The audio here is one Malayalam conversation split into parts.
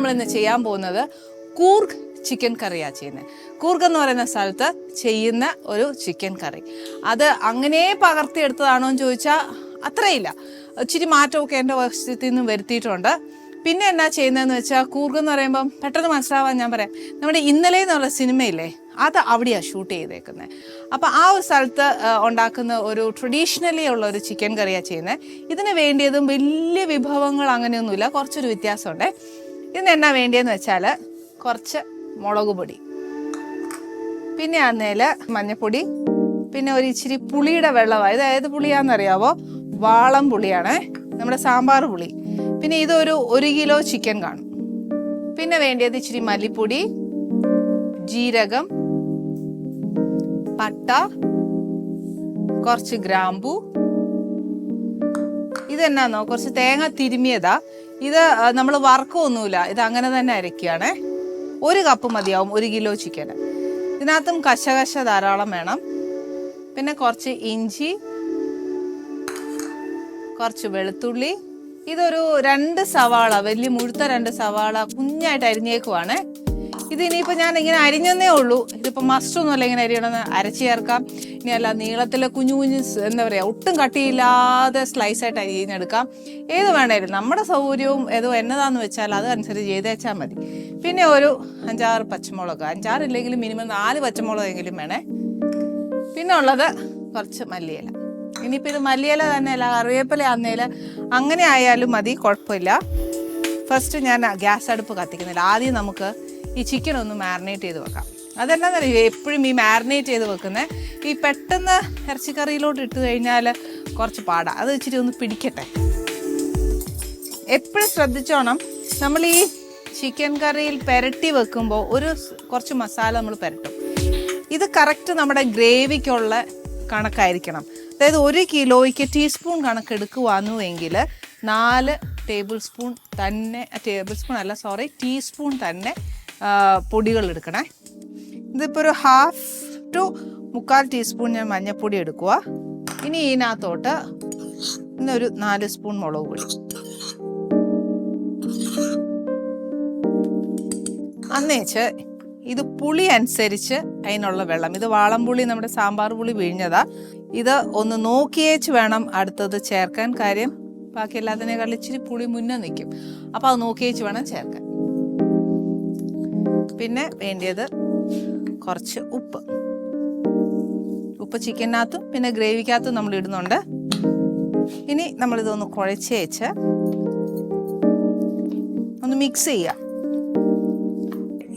നമ്മൾ ഇന്ന് ചെയ്യാൻ പോകുന്നത് കൂർഗ് ചിക്കൻ കറിയാണ് ചെയ്യുന്നത് കൂർഗ് എന്ന് പറയുന്ന സ്ഥലത്ത് ചെയ്യുന്ന ഒരു ചിക്കൻ കറി. അത് അങ്ങനെ പകർത്തിയെടുത്തതാണോ എന്ന് ചോദിച്ചാൽ അത്രയില്ല. ഇച്ചിരി മാറ്റമൊക്കെ എന്റെ വശത്തിൽ നിന്ന് വരുത്തിയിട്ടുണ്ട്. പിന്നെ എന്നാ ചെയ്യുന്നതെന്ന് വെച്ചാൽ കൂർഗ് എന്ന് പറയുമ്പം പെട്ടെന്ന് മനസ്സിലാവാൻ ഞാൻ പറയാം. നമ്മുടെ ഇന്നലെ എന്നുള്ള സിനിമയില്ലേ അത് അവിടെയാണ് ഷൂട്ട് ചെയ്തേക്കുന്നത് അപ്പോൾ ആ ഒരു സ്ഥലത്ത് ഉണ്ടാക്കുന്ന ഒരു ട്രഡീഷണലി ഉള്ള ഒരു ചിക്കൻ കറിയാണ് ചെയ്യുന്നത് ഇതിന് വേണ്ടിയതും വലിയ വിഭവങ്ങൾ അങ്ങനെയൊന്നുമില്ല കുറച്ചൊരു വ്യത്യാസമുണ്ട്. ഇതിന് എന്നാ വേണ്ടിയെന്ന് വെച്ചാൽ കുറച്ച് മുളക് പൊടി. പിന്നെ ആന്നേൽ മഞ്ഞപ്പൊടി പിന്നെ ഒരു ഇച്ചിരി പുളിയുടെ വെള്ളമാണ് ഇത് ഏത് പുളിയാണെന്നറിയാവോ വാളം പുളിയാണ്. നമ്മുടെ സാമ്പാർ പുളി. പിന്നെ ഇതൊരു ഒരു കിലോ ചിക്കൻ കാണും. പിന്നെ വേണ്ടിയത് ഇച്ചിരി മല്ലിപ്പൊടി ജീരകം പട്ട കുറച്ച് ഗ്രാമ്പു. ഇതെന്നാന്നോ? കുറച്ച് തേങ്ങ തിരുമിയതാ. ഇത് നമ്മൾ വറക്കൊന്നുമില്ല. ഇത് അങ്ങനെ തന്നെ അരക്കുകയാണേ ഒരു കപ്പ് മതിയാവും ഒരു കിലോ ചിക്കന് ഇതിനകത്തും കശകശ ധാരാളം വേണം. പിന്നെ കുറച്ച് ഇഞ്ചി കുറച്ച് വെളുത്തുള്ളി. ഇതൊരു രണ്ട് സവാള വലിയ മുഴുത്ത രണ്ട് സവാള കുഞ്ഞായിട്ട് അരിഞ്ഞേക്കുവാണ്. ഇത് ഇനിയിപ്പോൾ ഞാൻ ഇങ്ങനെ അരിഞ്ഞെന്നേ ഉള്ളൂ. ഇതിപ്പോൾ മസ്റ്റൊന്നുമല്ല ഇങ്ങനെ അരിയണമെന്ന് അരച്ചു ചേർക്കാം. ഇനി അല്ല നീളത്തിലെ കുഞ്ഞു കുഞ്ഞു എന്താ പറയുക ഒട്ടും കട്ടിയില്ലാതെ സ്ലൈസ് ആയിട്ട് അരിഞ്ഞെടുക്കാം ഏത് വേണേലും. നമ്മുടെ സൗകര്യവും ഏതോ എന്നതാന്ന് വെച്ചാൽ അതനുസരിച്ച് ചെയ്ത് വെച്ചാൽ മതി. പിന്നെ ഒരു അഞ്ചാറ് പച്ചമുളക്. അഞ്ചാറില്ലെങ്കിലും മിനിമം നാല് പച്ചമുളകെങ്കിലും വേണേ. പിന്നെ ഉള്ളത് കുറച്ച് മല്ലിയില. ഇനിയിപ്പോൾ ഇത് മല്ലിയില തന്നെ അല്ല കറിവേപ്പില ആന്നേല അങ്ങനെ ആയാലും മതി കുഴപ്പമില്ല. ഫസ്റ്റ് ഞാൻ ഗ്യാസ് അടുപ്പ് കത്തിക്കുന്നില്ല. ആദ്യം നമുക്ക് ഈ ചിക്കൻ ഒന്ന് മാറിനേറ്റ് ചെയ്ത് വെക്കാം. അതെന്നാന്നറിയോ എപ്പോഴും ഈ മാരിനേറ്റ് ചെയ്ത് വെക്കുന്നത് ഈ പെട്ടെന്ന് ഇറച്ചിക്കറിയിലോട്ട് ഇട്ട് കഴിഞ്ഞാൽ കുറച്ച് പാടാ. അത് ഇച്ചിരി ഒന്ന് പിടിക്കട്ടെ. എപ്പോഴും ശ്രദ്ധിച്ചോണം. നമ്മൾ ഈ ചിക്കൻ കറിയിൽ പെരട്ടി വെക്കുമ്പോൾ ഒരു കുറച്ച് മസാല നമ്മൾ പെരട്ടും. ഇത് കറക്റ്റ് നമ്മുടെ ഗ്രേവിക്കുള്ള കണക്കായിരിക്കണം. അതായത് ഒരു കിലോയ്ക്ക് ടീസ്പൂൺ കണക്ക് എടുക്കുവാന്നു എങ്കിൽ നാല് ടേബിൾ സ്പൂൺ തന്നെ ടേബിൾ സ്പൂൺ അല്ല സോറി ടീസ്പൂൺ തന്നെ പൊടികൾ എടുക്കണേ ഇതിപ്പോൾ ഒരു ഹാഫ് ടു മുക്കാൽ ടീസ്പൂൺ ഞാൻ മഞ്ഞൾപ്പൊടി എടുക്കുക ഇനി ഇതിനകത്തോട്ട് ഇന്നൊരു നാല് സ്പൂൺ മുളക് പൊടി. അന്നേച്ച് ഇത് പുളി അനുസരിച്ച് അതിനുള്ള വെള്ളം. ഇത് വാളംപുളി നമ്മുടെ സാമ്പാർ പുളി പിഴിഞ്ഞതാ. ഇത് ഒന്ന് നോക്കിയേച്ച് വേണം അടുത്തത് ചേർക്കാൻ കാര്യം. ബാക്കി എല്ലാത്തിനേക്കാളും ഇച്ചിരി പുളി മുന്നേ നിൽക്കും അപ്പോൾ അത് നോക്കിയേച്ച് വേണം ചേർക്കാൻ. പിന്നെ വേണ്ടിയത് കുറച്ച് ഉപ്പ്. ഉപ്പ് ചിക്കനകത്തും പിന്നെ ഗ്രേവിക്കകത്തും നമ്മൾ ഇടുന്നുണ്ട്. ഇനി നമ്മളിതൊന്ന് കുഴച്ച് വെച്ച് ഒന്ന് മിക്സ് ചെയ്യുക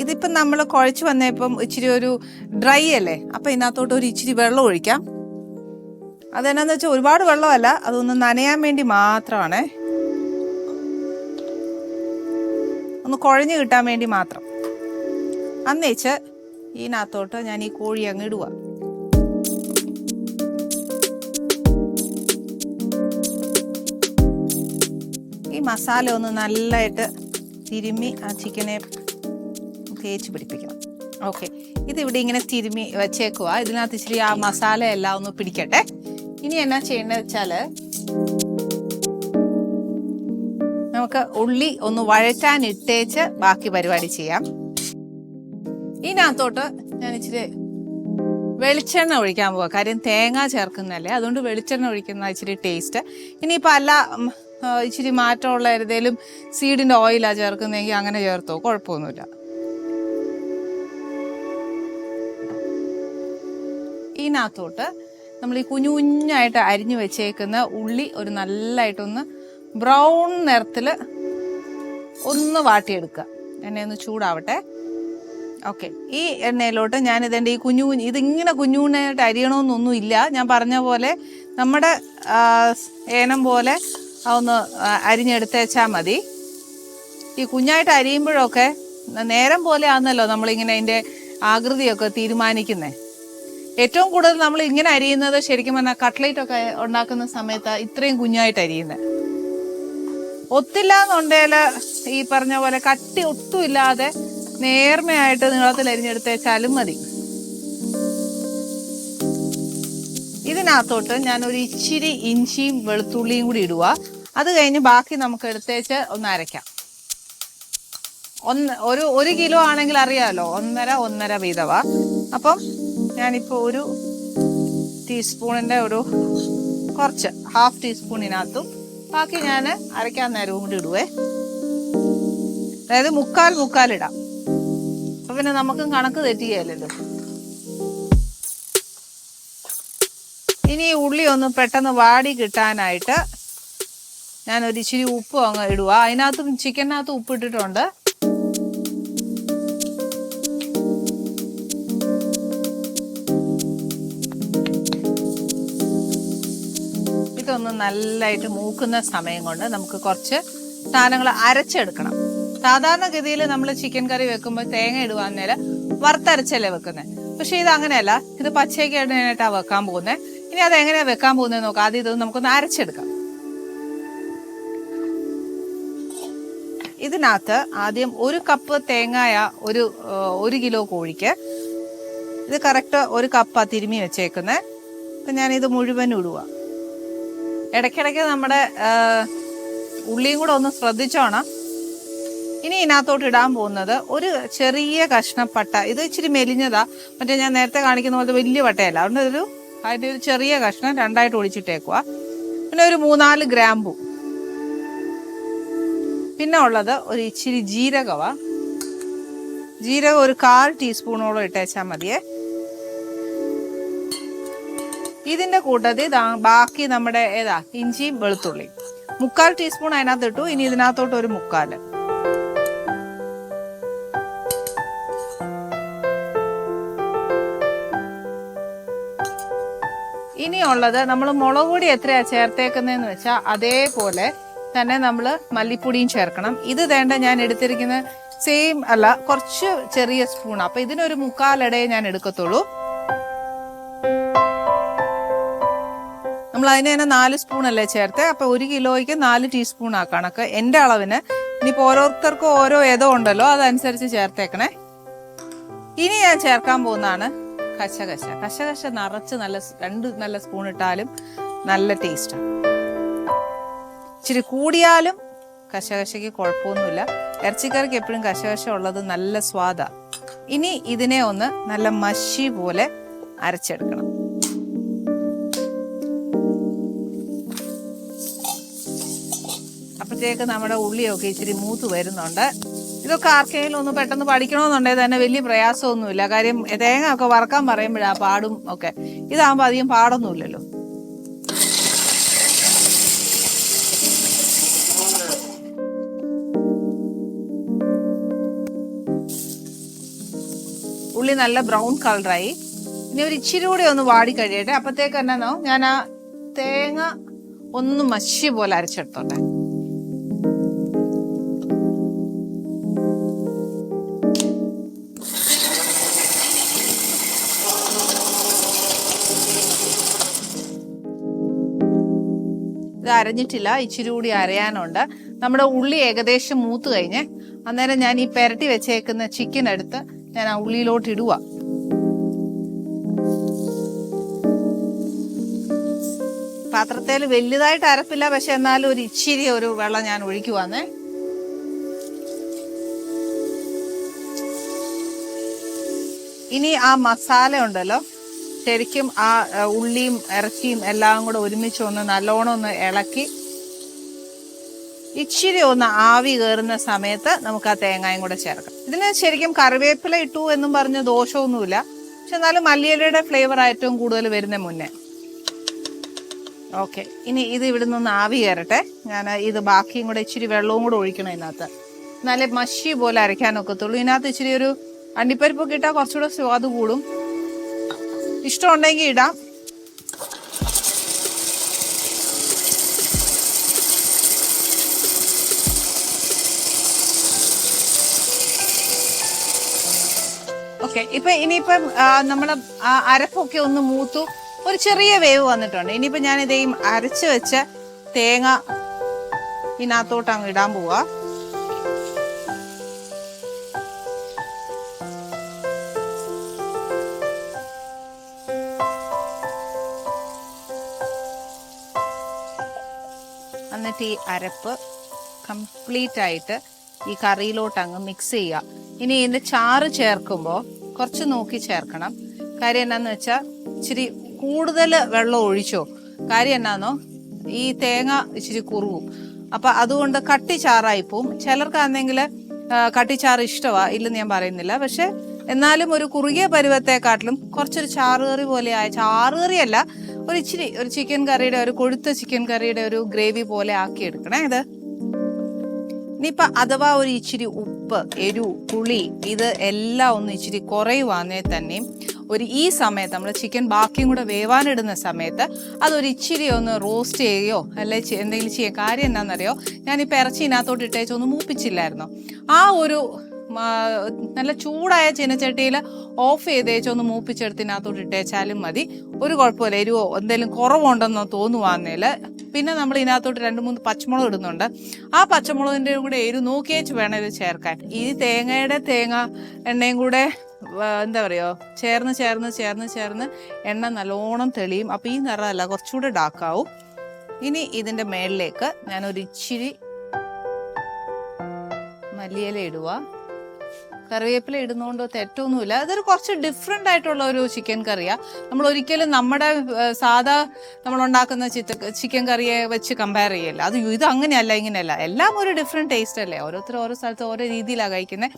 ഇതിപ്പം നമ്മൾ കുഴച്ച് വന്നപ്പം ഇച്ചിരി ഒരു ഡ്രൈ അല്ലേ? അപ്പം ഇതിനകത്തോട്ട് ഒരു ഇച്ചിരി വെള്ളം ഒഴിക്കാം. അതെന്നാന്ന് വെച്ചാൽ ഒരുപാട് വെള്ളമല്ല അതൊന്ന് നനയാൻ വേണ്ടി മാത്രമാണേ. ഒന്ന് കുഴഞ്ഞു കിട്ടാൻ വേണ്ടി മാത്രം. അന്നേച്ച് ഇതിനകത്തോട്ട് ഞാൻ ഈ കോഴി അങ്ങ് ഇടുക ഈ മസാല ഒന്ന് നല്ലതായിട്ട് തിരുമ്മി ആ ചിക്കനെ തേച്ച് പിടിപ്പിക്കണം. ഓക്കെ. ഇതിവിടെ ഇങ്ങനെ തിരുമ്മി വെച്ചേക്കുക ഇതിനകത്ത് ഇച്ചിരി ആ മസാല എല്ലാം ഒന്ന് പിടിക്കട്ടെ. ഇനി എന്നാ ചെയ്യേണ്ടത് വെച്ചാൽ നമുക്ക് ഉള്ളി ഒന്ന് വഴറ്റാൻ ഇട്ടേച്ച് ബാക്കി പരിപാടി ചെയ്യാം. ഇതിനകത്തോട്ട് ഞാൻ ഇച്ചിരി വെളിച്ചെണ്ണ ഒഴിക്കാൻ പോവാം. കാര്യം തേങ്ങ ചേർക്കുന്നതല്ലേ? അതുകൊണ്ട് വെളിച്ചെണ്ണ ഒഴിക്കുന്ന ഇച്ചിരി ടേസ്റ്റ് ഇനിയിപ്പോൾ അല്ല ഇച്ചിരി മാറ്റമുള്ള ഏതെങ്കിലും സീഡിന്റെ ഓയിലാണ് ചേർക്കുന്നതെങ്കിൽ അങ്ങനെ ചേർത്തോ? കുഴപ്പമൊന്നുമില്ല. ഇതിനകത്തോട്ട് നമ്മൾ ഈ കുഞ്ഞു കുഞ്ഞായിട്ട് അരിഞ്ഞു വെച്ചേക്കുന്ന ഉള്ളി ഒരു നല്ലതായിട്ടൊന്ന് ബ്രൗൺ നിറത്തിൽ ഒന്ന് വാട്ടിയെടുക്കുക. എന്നെ ഒന്ന് ചൂടാവട്ടെ. ഓക്കെ. ഈ എണ്ണയിലോട്ട് ഞാൻ ഇതെന്റെ ഈ കുഞ്ഞു കുഞ്ഞു ഇതിങ്ങനെ കുഞ്ഞുകുഞ്ഞായിട്ട് അരിയണമെന്നൊന്നും ഇല്ല ഞാൻ പറഞ്ഞ പോലെ നമ്മുടെ ഏനം പോലെ ഒന്ന് അരിഞ്ഞെടുത്തേച്ചാൽ മതി. ഈ കുഞ്ഞായിട്ട് അരിയുമ്പോഴൊക്കെ നേരം പോലെ ആണെന്നല്ലോ നമ്മളിങ്ങനെ അതിന്റെ ആകൃതിയൊക്കെ തീരുമാനിക്കുന്നത് ഏറ്റവും കൂടുതൽ നമ്മൾ ഇങ്ങനെ അരിയുന്നത് ശരിക്കും പറഞ്ഞാൽ കട്ട്ലേറ്റ് ഒക്കെ ഉണ്ടാക്കുന്ന സമയത്ത് ഇത്രയും കുഞ്ഞായിട്ട് അരിയുന്നത് ഒത്തില്ല എന്നുണ്ടെങ്കിൽ ഈ പറഞ്ഞ പോലെ കട്ടി ഒട്ടും ഇല്ലാതെ നേർമയായിട്ട് നീളത്തിൽ അരിഞ്ഞെടുത്തേച്ചാലും മതി. ഇതിനകത്തോട്ട് ഞാൻ ഒരു ഇച്ചിരി ഇഞ്ചിയും വെളുത്തുള്ളിയും കൂടി ഇടുക അത് കഴിഞ്ഞ് ബാക്കി നമുക്ക് എടുത്തേച്ച് ഒന്ന് അരയ്ക്കാം. ഒന്ന് ഒരു ഒരു കിലോ ആണെങ്കിൽ അറിയാമല്ലോ ഒന്നര ഒന്നര വീതവ. അപ്പം ഞാനിപ്പോൾ ഒരു ടീസ്പൂണിന്റെ ഒരു കുറച്ച് ഹാഫ് ടീസ്പൂണിനകത്തും ബാക്കി ഞാൻ അരയ്ക്കാൻ നേരവും കൂടി ഇടുവേ. അതായത് മുക്കാൽ മുക്കാൽ ഇടാം. പിന്നെ നമുക്കും കണക്ക് തെറ്റിയല്ലോ ഇനി ഉള്ളി ഒന്ന് പെട്ടെന്ന് വാടി കിട്ടാനായിട്ട് ഞാൻ ഒരു ഇച്ചിരി ഉപ്പ് അങ്ങ് ഇടുക അതിനകത്തും ചിക്കനകത്തും ഉപ്പ് ഇട്ടിട്ടുണ്ട്. ഇതൊന്ന് നല്ലതായിട്ട് മൂക്കുന്ന സമയം കൊണ്ട് നമുക്ക് കുറച്ച് സാധനങ്ങൾ അരച്ചെടുക്കണം. സാധാരണഗതിയിൽ നമ്മൾ ചിക്കൻ കറി വെക്കുമ്പോൾ തേങ്ങ ഇടുവാൻ നേരം വറുത്തരച്ചല്ലേ വെക്കുന്നത് പക്ഷെ ഇത് അങ്ങനെയല്ല. ഇത് പച്ചയ്ക്കായിട്ടാണ് വെക്കാൻ പോകുന്നത് ഇനി അത് എങ്ങനെയാ വെക്കാൻ പോകുന്നത് നോക്കാം. ആദ്യം ഇത് നമുക്കൊന്ന് അരച്ചെടുക്കാം. ഇതിനകത്ത് ആദ്യം ഒരു കപ്പ് തേങ്ങായ ഒരു ഒരു കിലോ കോഴിക്ക് ഇത് കറക്റ്റ് ഒരു കപ്പാണ് തിരുമി വെച്ചേക്കുന്നത് അപ്പം ഞാനിത് മുഴുവൻ ഇടുക. ഇടയ്ക്കിടയ്ക്ക് നമ്മുടെ ഉള്ളിയും കൂടെ ഒന്ന് ശ്രദ്ധിച്ചോണം. ഇനി ഇതിനകത്തോട്ട് ഇടാൻ പോകുന്നത് ഒരു ചെറിയ കഷ്ണപ്പട്ട. ഇത് ഇച്ചിരി മെലിഞ്ഞതാ. മറ്റേ ഞാൻ നേരത്തെ കാണിക്കുന്ന പോലത്തെ വലിയ പട്ടയല്ല. അതുകൊണ്ട് ഒരു അതിന്റെ ഒരു ചെറിയ കഷ്ണം രണ്ടായിട്ട് ഒടിച്ചിട്ടേക്കുക പിന്നെ ഒരു മൂന്നാൽ ഗ്രാമ്പു. പിന്നെ ഉള്ളത് ഒരു ഇച്ചിരി ജീരകവ. ജീരകം ഒരു കാൽ ടീസ്പൂണോളം ഇട്ടേച്ചാൽ മതിയേ. ഇതിന്റെ കൂട്ടത്തിൽ ബാക്കി നമ്മുടെ ഏതാ? ഇഞ്ചിയും വെളുത്തുള്ളി മുക്കാൽ ടീസ്പൂൺ അതിനകത്ത് ഇട്ടു ഇനി ഇതിനകത്തോട്ട് ഒരു മുക്കാൽ. ഇനിയുള്ളത് നമ്മൾ മുളക് പൊടി എത്രയാ ചേർത്തേക്കുന്നതെന്ന് വെച്ചാൽ അതേപോലെ തന്നെ നമ്മൾ മല്ലിപ്പൊടിയും ചേർക്കണം. ഇത് വേണ്ട ഞാൻ എടുത്തിരിക്കുന്ന സെയിം അല്ല കുറച്ച് ചെറിയ സ്പൂൺ അപ്പൊ ഇതിനൊരു മുക്കാലിടയെ ഞാൻ എടുക്കത്തുള്ളൂ. നമ്മൾ അതിന് തന്നെ നാല് സ്പൂൺ അല്ലേ ചേർത്ത്? അപ്പൊ ഒരു കിലോയ്ക്ക് നാല് ടീസ്പൂൺ ആ കണക്ക്. എന്റെ അളവിന് ഇനിയിപ്പോ ഓരോരുത്തർക്കും ഓരോ ഏതോ ഉണ്ടല്ലോ അതനുസരിച്ച് ചേർത്തേക്കണേ. ഇനി ഞാൻ ചേർക്കാൻ പോകുന്നതാണ് കശകശ. കശകശ നിറച്ച് നല്ല രണ്ട് നല്ല സ്പൂൺ ഇട്ടാലും നല്ല ടേസ്റ്റാണ് ഇച്ചിരി കൂടിയാലും കശകശയ്ക്ക് കുഴപ്പമൊന്നുമില്ല. ഇറച്ചിക്കറിക്ക് എപ്പോഴും കശകശ ഉള്ളത് നല്ല സ്വാദാണ് ഇനി ഇതിനെ ഒന്ന് നല്ല മഷി പോലെ അരച്ചെടുക്കണം. അപ്പോഴത്തേക്ക് നമ്മുടെ ഉള്ളിയൊക്കെ ഇച്ചിരി മൂത്ത് വരുന്നുണ്ട്. ഇതൊക്കെ ആർക്കെങ്കിലും ഒന്ന് പെട്ടെന്ന് പഠിക്കണമെന്നുണ്ടെങ്കിൽ തന്നെ വലിയ പ്രയാസമൊന്നുമില്ല. കാര്യം തേങ്ങ ഒക്കെ വറക്കാൻ പറയുമ്പോഴാ പാടും ഒക്കെ. ഇതാകുമ്പോൾ അധികം പാടൊന്നുമില്ലല്ലോ. ഉള്ളി നല്ല ബ്രൗൺ കളറായി. ഇനി ഒരു ഇച്ചിരി കൂടി ഒന്ന് വാടി കഴിയട്ടെ. അപ്പത്തേക്ക് തന്നെ ഞാൻ ആ തേങ്ങ ഒന്ന് മഷി പോലെ അരച്ചെടുത്തോട്ടെ. അരഞ്ഞിട്ടില്ല ഇച്ചിരി കൂടി അരയാനുണ്ട്. നമ്മുടെ ഉള്ളി ഏകദേശം മൂത്ത് കഴിഞ്ഞ് അന്നേരം ഞാൻ ഈ പെരട്ടി വെച്ചേക്കുന്ന ചിക്കൻ എടുത്ത് ഞാൻ ആ ഉള്ളിയിലോട്ട് ഇടുക പാത്രത്തിൽ വലുതായിട്ട് അരപ്പില്ല പക്ഷെ എന്നാലും ഒരു ഇച്ചിരി ഒരു വെള്ളം ഞാൻ ഒഴിക്കുവാന്നേ. ഇനി ആ മസാല ഉണ്ടല്ലോ ശരിക്കും ആ ഉള്ളിയും ഇറച്ചിയും എല്ലാം കൂടെ ഒരുമിച്ച് ഒന്ന് നല്ലോണം ഒന്ന് ഇളക്കി ഇച്ചിരി ഒന്ന് ആവി കയറുന്ന സമയത്ത് നമുക്ക് ആ തേങ്ങയും കൂടെ ചേർക്കാം. ഇതിന് ശരിക്കും കറിവേപ്പില ഇട്ടു എന്നും പറഞ്ഞ് ദോഷമൊന്നുമില്ല. പക്ഷെ എന്നാലും മല്ലിയിലയുടെ ഫ്ലേവർ ഏറ്റവും കൂടുതൽ വരുന്ന മുന്നേ. ഓക്കെ. ഇനി ഇത് ഇവിടെ നിന്ന് ആവി കയറട്ടെ. ഞാൻ ഇത് ബാക്കിയും കൂടെ ഇച്ചിരി വെള്ളവും കൂടെ ഒഴിക്കണം ഇതിനകത്ത്. നല്ല മഷി പോലെ അരയ്ക്കാൻ ഒക്കത്തുള്ളൂ. ഇതിനകത്ത് ഇച്ചിരി ഒരു അണ്ടിപ്പരിപ്പൊക്കെ ഇട്ടാൽ കുറച്ചുകൂടെ സ്വാദ് കൂടും. ഇഷ്ടമുണ്ടെങ്കിൽ ഇടാം. ഓക്കെ ഇപ്പൊ ഇനിയിപ്പം നമ്മൾ അരപ്പൊക്കെ ഒന്ന് മൂത്തു. ഒരു ചെറിയ വേവ് വന്നിട്ടുണ്ട്. ഇനിയിപ്പോ ഞാൻ ഇതേ അരച്ച് വെച്ച തേങ്ങ ഇതിനകത്തോട്ട് അങ്ങ് ഇടാൻ പോവാ. ഈ അരപ്പ് കംപ്ലീറ്റ് ആയിട്ട് ഈ കറിയിലോട്ട് അങ്ങ് മിക്സ് ചെയ്യുക. ഇനി ഇതിന്റെ ചാറ് ചേർക്കുമ്പോൾ കുറച്ച് നോക്കി ചേർക്കണം. കാര്യം എന്നാന്ന് വെച്ചാൽ ഇച്ചിരി കൂടുതൽ വെള്ളം ഒഴിച്ചോ? കാര്യം എന്നാന്നോ? ഈ തേങ്ങ ഇച്ചിരി കുറുകും. അപ്പൊ അതുകൊണ്ട് കട്ടി ചാറായി പോവും. ചിലർക്കാണെങ്കിൽ കട്ടിച്ചാറ് ഇഷ്ടമാ ഇല്ലെന്ന് ഞാൻ പറയുന്നില്ല. പക്ഷെ എന്നാലും ഒരു കുറുകിയ പരുവത്തെക്കാട്ടിലും കുറച്ചൊരു ചാറുകറി പോലെ ആയ ചാറുകറിയല്ല ഒരു ഇച്ചിരി ഒരു ചിക്കൻ കറിയുടെ ഒരു കൊഴുത്ത ചിക്കൻ കറിയുടെ ഒരു ഗ്രേവി പോലെ ആക്കി എടുക്കണേ ഇത്. ഇനിയിപ്പൊ അഥവാ ഒരു ഇച്ചിരി ഉപ്പ് എരു പുളി ഇത് എല്ലാം ഒന്ന് ഇച്ചിരി കുറയുവാന്നേ തന്നെയും ഒരു ഈ സമയത്ത് നമ്മൾ ചിക്കൻ ബാക്കിയും കൂടെ വേവാനിടുന്ന സമയത്ത് അതൊരു ഇച്ചിരി ഒന്ന് റോസ്റ്റ് ചെയ്യുകയോ അല്ലെ എന്തെങ്കിലും ചെയ്യുക കാര്യം എന്താണെന്നറിയോ ഞാനിപ്പോൾ ഇറച്ചി ഇതിനകത്തോട്ട് ഇട്ടേച്ച് ഒന്ന് മൂപ്പിച്ചില്ലായിരുന്നു. ആ ഒരു നല്ല ചൂടായ ചീനച്ചട്ടിയിൽ ഓഫ് ചെയ്തേച്ച് ഒന്ന് മൂപ്പിച്ചെടുത്തിനകത്തോട്ട് ഇട്ടേച്ചാലും മതി. ഒരു കുഴപ്പമില്ല എരിവോ എന്തെങ്കിലും കുറവുണ്ടെന്നോ തോന്നുവാന്നേൽ പിന്നെ നമ്മൾ ഇതിനകത്തോട്ട് രണ്ട് മൂന്ന് പച്ചമുളക് ഇടുന്നുണ്ട്. ആ പച്ചമുളകിന്റെ കൂടെ എരിവ് നോക്കിയേച്ച് വേണം ഇത് ചേർക്കാൻ. ഈ തേങ്ങയുടെ തേങ്ങ എണ്ണയും കൂടെ എന്താ പറയുക ചേർന്ന് ചേർന്ന് ചേർന്ന് ചേർന്ന് എണ്ണ നല്ലോണം തെളിയും. അപ്പോൾ ഈ നിറമല്ല കുറച്ചുകൂടെ ഡാക്കാവും ഇനി ഇതിന്റെ മേളിലേക്ക് ഞാനൊരു ഇച്ചിരി മല്ലിയില ഇടുക കറിവേപ്പില ഇടുന്നതുകൊണ്ട് തെറ്റൊന്നുമില്ല. അതൊരു കുറച്ച് ഡിഫറെന്റ് ആയിട്ടുള്ള ഒരു ചിക്കൻ കറിയാ. നമ്മൾ ഒരിക്കലും നമ്മുടെ സാധാ നമ്മൾ ഉണ്ടാക്കുന്ന ചിത്ത ചിക്കൻ കറിയെ വെച്ച് കമ്പയർ ചെയ്യല്ല. അത് ഇത് അങ്ങനെയല്ല ഇങ്ങനെയല്ല. എല്ലാം ഒരു ഡിഫറെന്റ് ടേസ്റ്റ് അല്ലേ? ഓരോരുത്തർ ഓരോ സ്ഥലത്ത് ഓരോ രീതിയിലാണ് കഴിക്കുന്നത്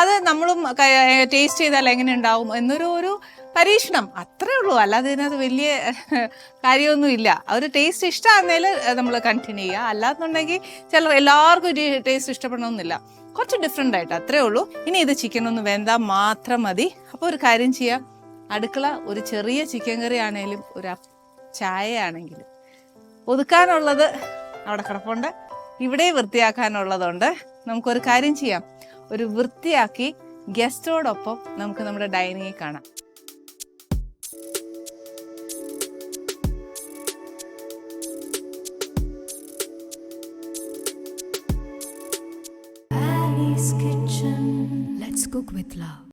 അത് നമ്മളും ടേസ്റ്റ് ചെയ്താൽ എങ്ങനെ ഉണ്ടാവും എന്നൊരു ഒരു പരീക്ഷണം. അത്രേ ഉള്ളൂ. അല്ലാതെ ഇതിനകത്ത് വലിയ കാര്യമൊന്നും ഇല്ല. ആ ഒരു ടേസ്റ്റ് ഇഷ്ടമാകുന്നതിൽ നമ്മൾ കണ്ടിന്യൂ ചെയ്യുക. അല്ലാന്നുണ്ടെങ്കിൽ ചില എല്ലാവർക്കും ഒരു ടേസ്റ്റ് ഇഷ്ടപ്പെടണമെന്നില്ല കുറച്ച് ഡിഫറെന്റ് ആയിട്ട് അത്രേ ഉള്ളൂ. ഇനി ഇത് ചിക്കൻ ഒന്ന് വെന്താൽ മാത്രം മതി. അപ്പോൾ ഒരു കാര്യം ചെയ്യാം. അടുക്കള ഒരു ചെറിയ ചിക്കൻ കറി ആണെങ്കിലും ഒരു ചായ ആണെങ്കിലും ഒതുക്കാനുള്ളത് അവിടെ കിടപ്പുണ്ട്. ഇവിടെ വൃത്തിയാക്കാനുള്ളതുണ്ട്. നമുക്കൊരു കാര്യം ചെയ്യാം. ഒരു വൃത്തിയാക്കി ഗസ്റ്റോടൊപ്പം നമുക്ക് നമ്മുടെ ഡൈനിങ്ങിൽ കാണാം. Kitchen. Let's cook with love.